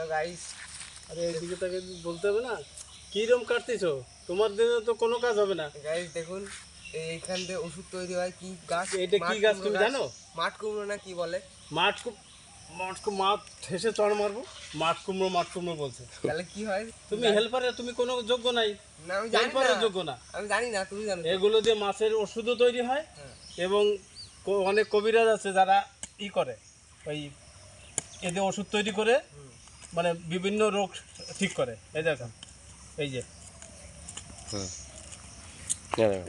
Hello guys আরে এইদিকে তাকে বলতে হবে না। কিরম কাটতেছো? তোমার দিনে তো কোনো কাজ হবে না। গাইস দেখুন এইখান থেকে ওষুধ তৈরি হয় কি গাছ? এটা কি গাছ তুমি জানো? মাঠ কুমড়ো না কি বলে? মাঠ মাঠ মাঠ ঠেসে চড় মারবো। মাঠ কুমড়ো মাঠ কুমড়ো বলছে। তাহলে কি হয়? তুমি হেল্পারে তুমি কোনো যোগ্য নাই। না আমি জানি হেল্পারের না। যোগ্য না। আমি জানি না তুমি জানো এগুলো দিয়ে মাছের ওষুধও তৈরি হয় হ্যাঁ। এবং ক- অনেক কবিরাজ আছে যারা ই করে। ওই এদের ওষুধ তৈরি করে। মানে বিভিন্ন রোগ ঠিক করে। এই দেখেন এই যে।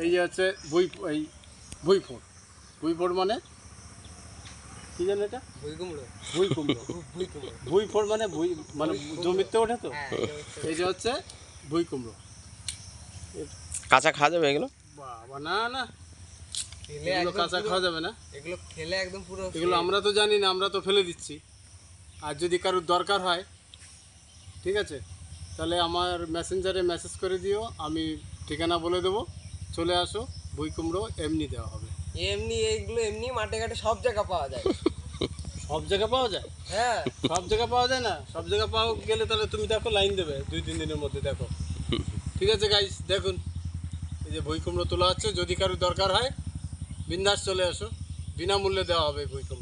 এই যে হচ্ছে বই এই বইফোড় বইফোড় মানে? কি জানো এটা? বই কুমড়ো। বই কুমড়ো। বই কুমড়ো। বইফোড় মানে বই মানে জমিতে ওঠে তো হ্যাঁ এটা হচ্ছে- এই যে হচ্ছে বই কুমড়ো। কাঁচা খাওয়া যাবে এগুলো? বাবা না না। এগুলো কাঁচা খাওয়া যাবে না। এগুলো খেলে একদম পুরো এগুলো আমরা তো জানি না আমরা তো ফেলে দিচ্ছি। আর যদি কারোর দরকার হয় ঠিক আছে? তাহলে আমার মেসেঞ্জারে মেসেজ করে দিও আমি ঠিকানা বলে দেবো। চলে আসো বই কুমড়ো এমনি দেওয়া হবে। এমনি এইগুলো এমনি মাঠে ঘাটে সব জায়গা পাওয়া যায়। সব জায়গা পাওয়া যায়? হ্যাঁ। সব জায়গা পাওয়া যায় না? সব জায়গা পাওয়া গেলে তাহলে তুমি দেখো লাইন দেবে দুই তিন দিনের মধ্যে দেখো। ঠিক আছে গাইস দেখুন এই যে বই কুমড়ো তোলা হচ্ছে যদি কারোর দরকার হয় বিন্দাস চলে আসো। বিনামূল্যে দেওয়া হবে বই কুমড়ো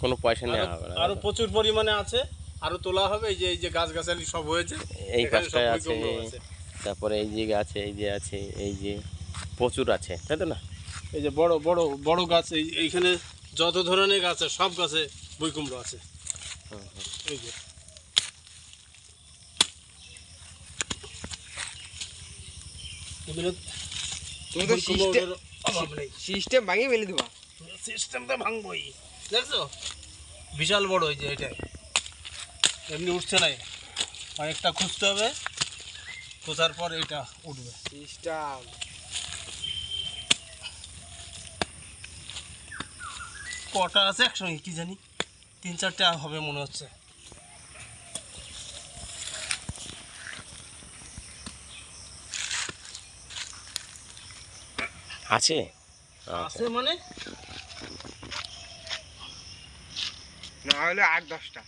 কোনো পয়সা নেওয়া আরো- হবে না আরও প্রচুর পরিমাণে আছে আরও তোলা হবে এই যে এই যে গাছগাছালি সব হয়েছে এই বই আছে তারপরে এই যে আছে এই যে আছে এই যে প্রচুর আছে তাই তো না? এই যে বড় বড় বড় গাছ এই এইখানে যত ধরনের গাছ আছে সব গাছে বই কুমড়ো আছে। এই যে। তুমি তো সিস্টেম ভাঙিয়ে ফেলে দিবা। সিস্টেমটা ভাঙবই। দেখছ? বিশাল বড় এই যে এটা। এমনি উঠছে নাই অনেকটা খুঁজতে হবে। খোঁজার পর এটা উঠবে। সিস্টেম কটা আছে একসঙ্গে কি জানি? তিন চারটে হবে মনে হচ্ছে। আছে? আছে মানে? না হলে আট দশটা।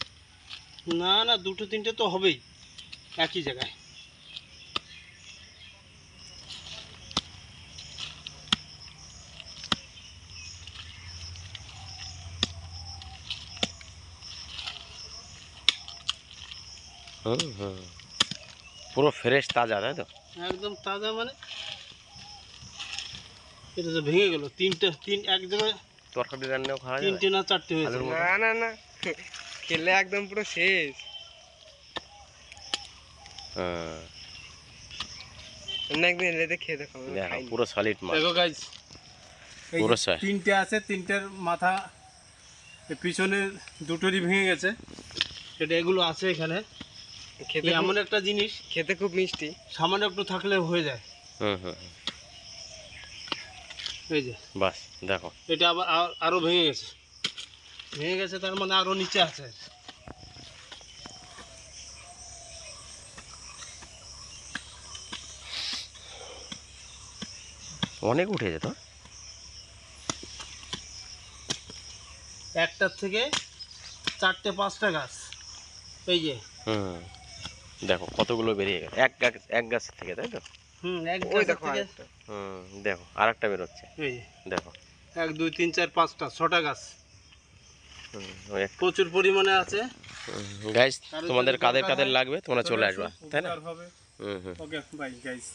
না না দুটো তিনটে তো হবেই। একই জায়গায়। পুরো ফ্রেশ তাজা তাই তো? একদম তাজা মানে? এটা তো ভেঙে গেল। তিনটে তিন এক জায়গায় তরকারি রান্নাও খাওয়া যাবে? তিনটে না চারটে হয়েছে। না না না। খেলে একদম পুরো শেষ। হ্যাঁ। একদিন এলে খেয়ে দেখো আমি দেখো খাইনি। পুরো সলিড মাছ। দেখো গাইজ পুরো সয়। তিনটে আছে তিনটের মাথা পিছনে দুটোরই ভেঙে গেছে। সেটা এগুলো আছে এখানে। খেতে এমন একটা জিনিস খেতে খুব মিষ্টি। সামান্য একটু থাকলে হয়ে যায়। হুম হুম। এই যে। বাস দেখো। এটা আবার ভেঙে গেছে। ভেঙে গেছে তার মানে আরও নিচে আছে। অনেক উঠে যেত একটার থেকে চারটে পাঁচটা গাছ। এই যে। হুম। দেখো কতগুলো বেরিয়ে গেছে। এক গাছ এক গাছ থেকে তাই তো? হুম এক ওই দেখো আরেকটা। হুম দেখো আর একটা বেরোচ্ছে। এই দেখো। এক দুই তিন চার পাঁচটা ছটা গাছ। হুম, ওই এক। প্রচুর পরিমাণে আছে। তোমাদের কাদের কাদের লাগবে তোমরা চলে আসবা তাই না? উপকার হবে। হুম হুম। Okay bye guys